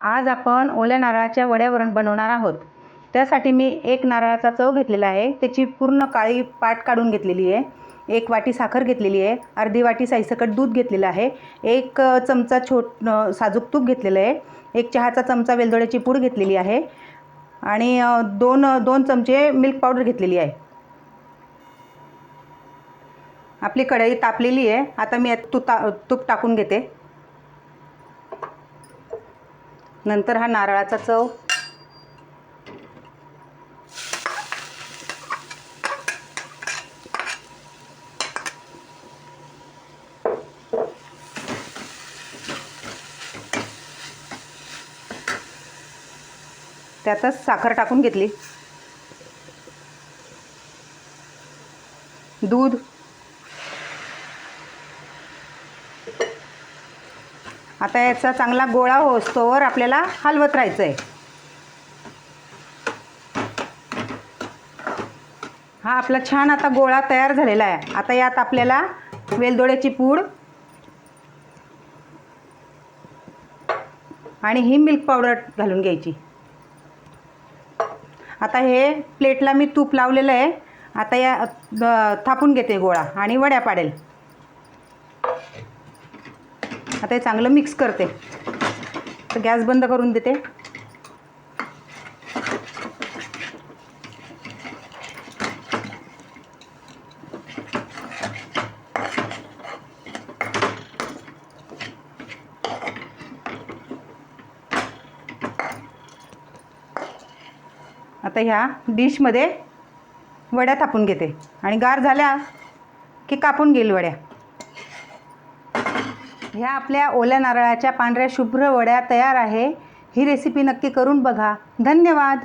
आज आपण ओल्या नारळाच्या वड्या वरण बनवणार आहोत. त्यासाठी मी एक नारळाचा चव घेतलेला आहे. त्याची पूर्ण काळी पाट काढून घेतलेली आहे. एक वाटी साखर घेतलेली आहे. अर्धी वाटी साईसकट दूध घेतलेलं आहे. एक चमचा छोट साजूक तूप घेतलेलं आहे. एक चहाचा चमचा वेलदोड्याची पूड घेतलेली आहे. आणि दोन दोन चमचे मिल्क पावडर घेतलेली आहे. आपली कढई तापलेली आहे. आता मी यात तूप टाकून घेते. नंतर हा नारळाचा चव. त्यातच साखर टाकून घेतली. दूध. आता याचा चांगला गोळा होस्तोवर आपल्याला हलवत राहायचं आहे हा आपला छान आता गोळा तयार झालेला आहे. आता यात आपल्याला वेलदोड्याची पूड आणि ही मिल्क पावडर घालून घ्यायची. आता हे प्लेटला मी तूप लावलेलं आहे. आता या थापून घेते गोळा आणि वड्या पाडेल. आता हे चांगलं मिक्स करते. तर गॅस बंद करून देते. आता ह्या डिशमध्ये वड्या थापून घेते. आणि गार झाल्या की कापून घेईल वड्या. ह्या आपल्या ओल्या नारळाच्या पांढऱ्या शुभ्र वड्या तयार आहे. ही रेसिपी नक्की करून बघा. धन्यवाद.